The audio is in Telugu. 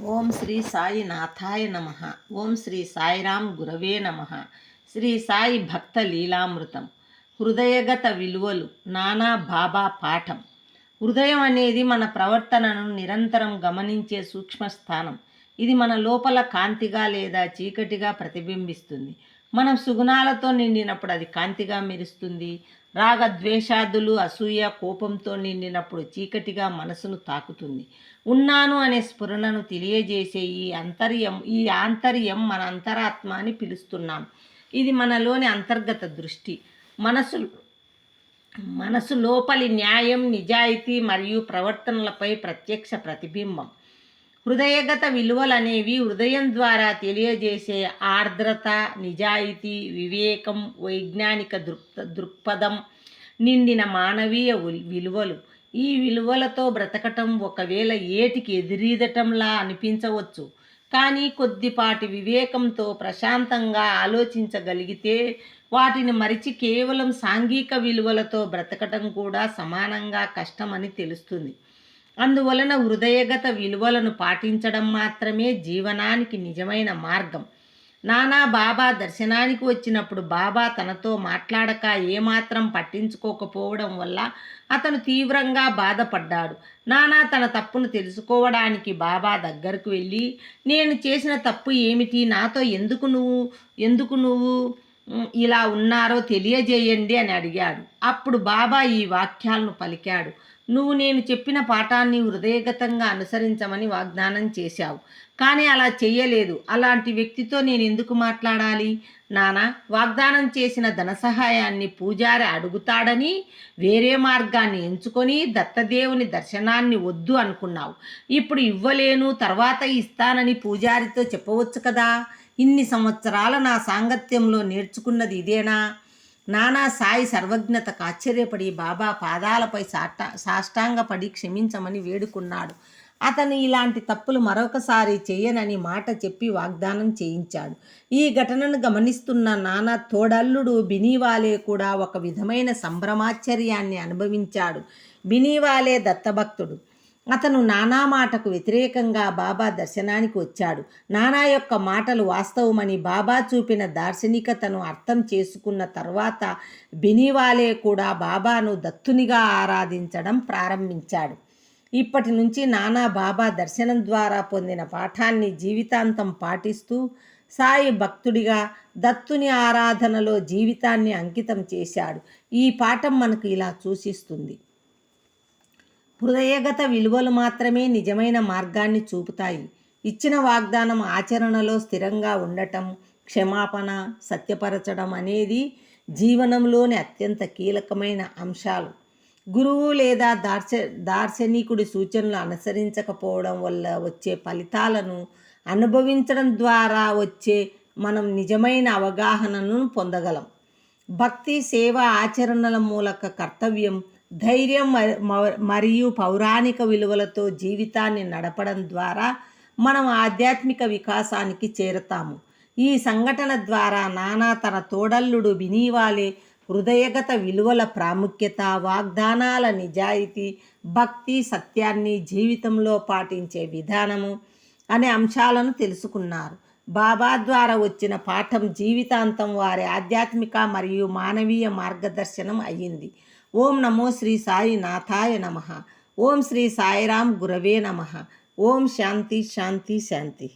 ఓం శ్రీ సాయి నాథాయ నమ. ఓం శ్రీ సాయిరామ్ గురవే నమ. శ్రీ సాయి భక్త లీలామృతం. హృదయగత విలువలు నానా బాబా పాఠం. హృదయం అనేది మన ప్రవర్తనను నిరంతరం గమనించే సూక్ష్మ స్థానం ఇది మన లోపల కాంతిగా లేదా చీకటిగా ప్రతిబింబిస్తుంది. మనం సుగుణాలతో నిండినప్పుడు అది కాంతిగా మెరుస్తుంది. రాగ ద్వేషాదులు అసూయ కోపంతో నిండినప్పుడు చీకటిగా మనసును తాకుతుంది. ఉన్నాను అనే స్ఫురణను తెలియజేసే ఈ అంతర్యం ఈ ఆంతర్యం మన అంతరాత్మ అని పిలుస్తున్నాం. ఇది మనలోని అంతర్గత దృష్టి. మనసు మనసు లోపలి న్యాయం నిజాయితీ మరియు ప్రవర్తనలపై ప్రత్యక్ష ప్రతిబింబం. హృదయగత విలువలనేవి హృదయం ద్వారా తెలియజేసే ఆర్ద్రత నిజాయితీ వివేకం వైజ్ఞానిక దృక్ దృక్పథం నిండిన మానవీయ విలువలు. ఈ విలువలతో బ్రతకటం ఒకవేళ ఏటికి ఎదురీదటంలా అనిపించవచ్చు. కానీ కొద్దిపాటి వివేకంతో ప్రశాంతంగా ఆలోచించగలిగితే వాటిని మరిచి కేవలం సాంఘిక విలువలతో బ్రతకటం కూడా సమానంగా కష్టమని తెలుస్తుంది. అందువలన హృదయగత విలువలను పాటించడం మాత్రమే జీవనానికి నిజమైన మార్గం. నానా బాబా దర్శనానికి వచ్చినప్పుడు బాబా తనతో మాట్లాడక ఏమాత్రం పట్టించుకోకపోవడం వల్ల అతను తీవ్రంగా బాధపడ్డాడు. నానా తన తప్పును తెలుసుకోవడానికి బాబా దగ్గరకు వెళ్ళి నేను చేసిన తప్పు ఏమిటి? నాతో ఎందుకు నువ్వు ఎందుకు నువ్వు ఇలా ఉన్నారో తెలియజేయండి అని అడిగాడు. అప్పుడు బాబా ఈ వాక్యాలను పలికాడు. నువ్వు నేను చెప్పిన పాఠాన్ని హృదయగతంగా అనుసరించమని వాగ్దానం చేశావు. కానీ అలా చెయ్యలేదు. అలాంటి వ్యక్తితో నేను ఎందుకు మాట్లాడాలి? నానా వాగ్దానం చేసిన ధన సహాయాన్ని పూజారి అడుగుతాడని వేరే మార్గాన్ని ఎంచుకొని దత్తదేవుని దర్శనాన్ని వద్దు అనుకున్నావు. ఇప్పుడు ఇవ్వలేను తర్వాత ఇస్తానని పూజారితో చెప్పవచ్చు కదా? ఇన్ని సంవత్సరాల నా సాంగత్యంలో నేర్చుకున్నది ఇదేనా? నానా సాయి సర్వజ్ఞతకు ఆశ్చర్యపడి బాబా పాదాలపై సాట సాష్టాంగపడి క్షమించమని వేడుకున్నాడు. అతను ఇలాంటి తప్పులు మరొకసారి చేయనని మాట చెప్పి వాగ్దానం చేయించాడు. ఈ ఘటనను గమనిస్తున్న నానా తోడల్లుడు బినీవాలే కూడా ఒక విధమైన సంభ్రమాశ్చర్యాన్ని అనుభవించాడు. బినీవాలే దత్తభక్తుడు. అతను నానా మాటకు వ్యతిరేకంగా బాబా దర్శనానికి వచ్చాడు. నానా యొక్క మాటలు వాస్తవమని బాబా చూపిన దార్శనికతను అర్థం చేసుకున్న తర్వాత బినివాలే కూడా బాబాను దత్తునిగా ఆరాధించడం ప్రారంభించాడు. ఇప్పటి నుంచి నానా బాబా దర్శనం ద్వారా పొందిన పాఠాన్ని జీవితాంతం పాటిస్తూ సాయి భక్తుడిగా దత్తుని ఆరాధనలో జీవితాన్ని అంకితం చేశాడు. ఈ పాఠం మనకు ఇలా సూచిస్తుంది. హృదయగత విలువలు మాత్రమే నిజమైన మార్గాన్ని చూపుతాయి. ఇచ్చిన వాగ్దానం ఆచరణలో స్థిరంగా ఉండటం క్షమాపణ సత్యపరచడం అనేది జీవనంలోని అత్యంత కీలకమైన అంశాలు. గురువు లేదా దార్శ దార్శనికుడి సూచనలు అనుసరించకపోవడం వల్ల వచ్చే ఫలితాలను అనుభవించడం ద్వారా వచ్చే మనం నిజమైన అవగాహనను పొందగలం. భక్తి సేవ ఆచరణల మూలక కర్తవ్యం ధైర్యం మరియు పౌరాణిక విలువలతో జీవితాన్ని నడపడం ద్వారా మనం ఆధ్యాత్మిక వికాసానికి చేరతాము. ఈ సంఘటన ద్వారా నానా తన తోడల్లుడు వినీవాలే హృదయగత విలువల ప్రాముఖ్యత వాగ్దానాల నిజాయితీ భక్తి సత్యాన్ని జీవితంలో పాటించే విధానము అనే అంశాలను తెలుసుకున్నారు. బాబా ద్వారా వచ్చిన పాఠం జీవితాంతం వారి ఆధ్యాత్మిక మరియు మానవీయ మార్గదర్శనం అయ్యింది. ఓం నమో శ్రీ సాయి నాథాయ నమ ఓం శ్రీ సాయిరాం గురవే నమ ఓం శాంతి శాంతి శాంతి